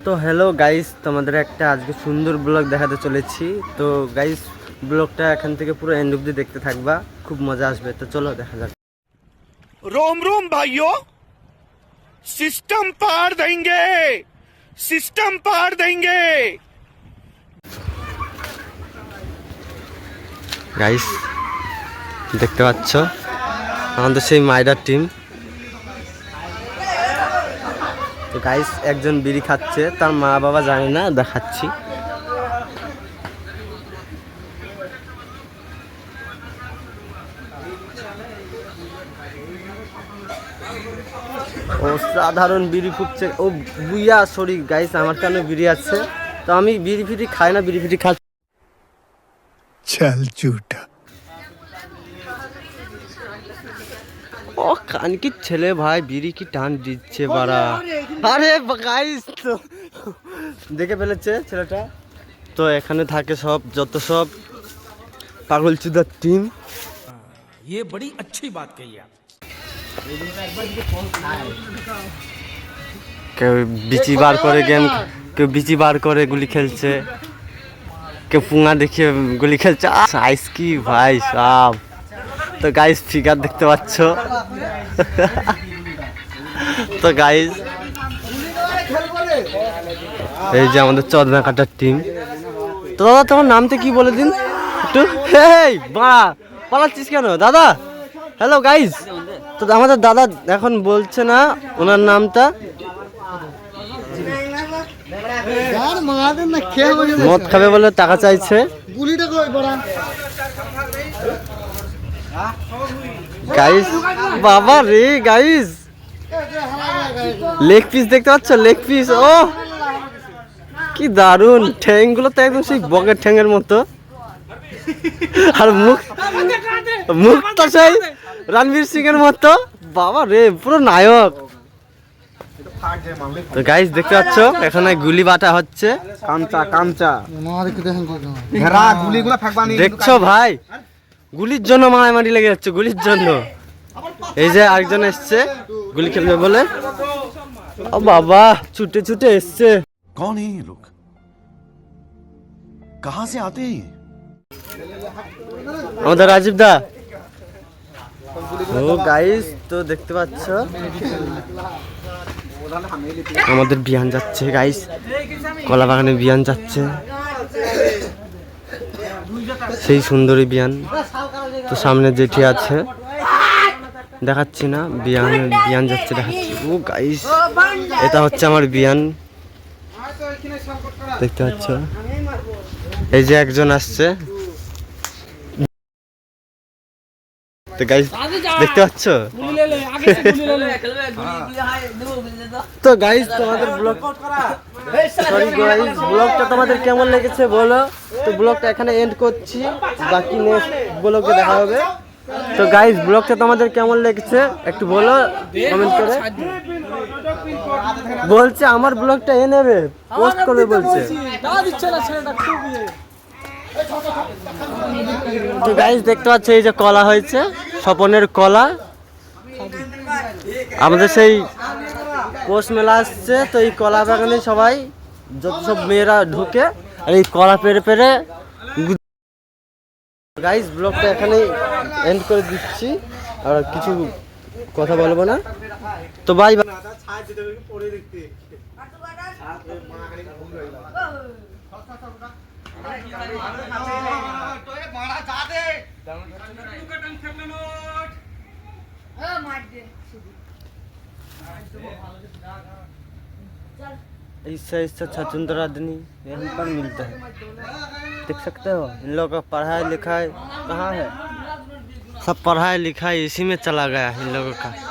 তো hello guys তোমাদের একটা আজকে সুন্দর ব্লগ দেখাতে চলেছি। তো গাইস ব্লগটা এখান থেকে পুরো এন্ড অব্দি দেখতে থাকবা খুব মজা আসবে। তো চলো দেখা যাক। রোম রোম ভাইও সিস্টেম পার দেঙ্গে সিস্টেম পার দেঙ্গে গাইস দেখতে পাচ্ছ? আমাদের সেই মাইডার টিম তো গাইস একজন বিড়ি খাচ্ছে তার মা বাবা জানে না দেখাচ্ছি। ও সাধারণ বিড়ি ফুটছে ও বুইয়া সরি গাইস আমার কেন বিড়ি আছে? তো আমি বিড়ি ফিড়ি খাই না বিড়ি ফিড়ি খাচ্ছি। ও কান ও ছেলে ভাই বিড়ি কি টান দিচ্ছে বাড়া। আরে গাইস তো দেখে ফেলেছে ছেলেটা তো এখানে থাকে সব যত সব পাগল চুদার টিম ये बड़ी अच्छी बात कही आप কেউ বিচি বার করে গেম কেউ বিচি বার করে গুলি খেলছে কেউ পুঙা দেখিয়ে গুলি খেলছে সাইজ কি ভাই সব তো গাইস ফিগার দেখতে পাচ্ছ তো গাইস এই যে আমাদের চদনা কাটার টিম তো দাদা তোমার নামতে কি বলে দিন? একটু হেই বা পালাচ্ছিস কেন? দাদা হ্যালো গাইজ তো আমাদের দাদা এখন বলছে না ওনার নামটা। মদ খাবে বলে টাকা চাইছে। গাইস বাবা রে গাইস লেগ পিস দেখতে পাচ্ছ? লেগ পিস ও! কি দারুণ ঠ্যাংগুলো তো একদম সেই বগের এর মতো। আর মুখ মুখ তো সেই রণবীর সিং এর মতো। বাবা রে পুরো নায়ক। তো গাইস দেখতে পাচ্ছ? এখানে গুলি বাটা হচ্ছে। কামচা কামচা। দেখছ ভাই? গুলির জন্য মারামারি লেগে যাচ্ছে গুলির জন্য। এই যে আরেকজন এসছে গুলি খেলবে বলে। ও বাবা ছুটে ছুটে এসছে कौन है ये लोग कहां से आते हैं ये আমাদের রাজীব দা ও গাইস তো দেখতে পাচ্ছ আমাদের বিয়ান যাচ্ছে গাইস কলা বাগানে বিয়ান যাচ্ছে সেই সুন্দরী বিয়ান তো সামনে যেটি আছে দেখাচ্ছি না, বিয়ান বিয়ান যাচ্ছে দেখাচ্ছি। ও গাইস এটা হচ্ছে আমার বিয়ান। দেখতে পাচ্ছ? এই যে একজন আসছে। তো গাইস দেখতে পাচ্ছ? তো গাইস তোমাদের ব্লগ সরি গাইস ব্লগটা তোমাদের কেমন লেগেছে বলো? তো ব্লগটা এখানে এন্ড করছি। বাকি নেক্সট ব্লগে দেখা হবে। তো গাইস ব্লগটা তোমাদের কেমন লেগেছে একটু বলো কমেন্ট করে। বলছে আমার ব্লগটা এ নেবে পোস্ট করবে বলছে। তো গাইস দেখতে পাচ্ছ এই যে কলা হয়েছে স্বপনের কলা। আমাদের সেই পৌষ মেলা আসছে তো এই কলা বাগানে সবাই যত সব মেয়েরা ঢুকে আর এই কলা পেরে পেরে। গাইস ব্লগটা এখানে এন্ড করে দিচ্ছি আর কিছু কথা বলবো না তো বাই বাই इससे इससे छछुंदर आदमी यहीं पर मिलता है देख सकते हो इन लोगों का पढ़ाई लिखाई कहाँ है सब पढ़ाई लिखाई इसी में चला गया इन लोगों का।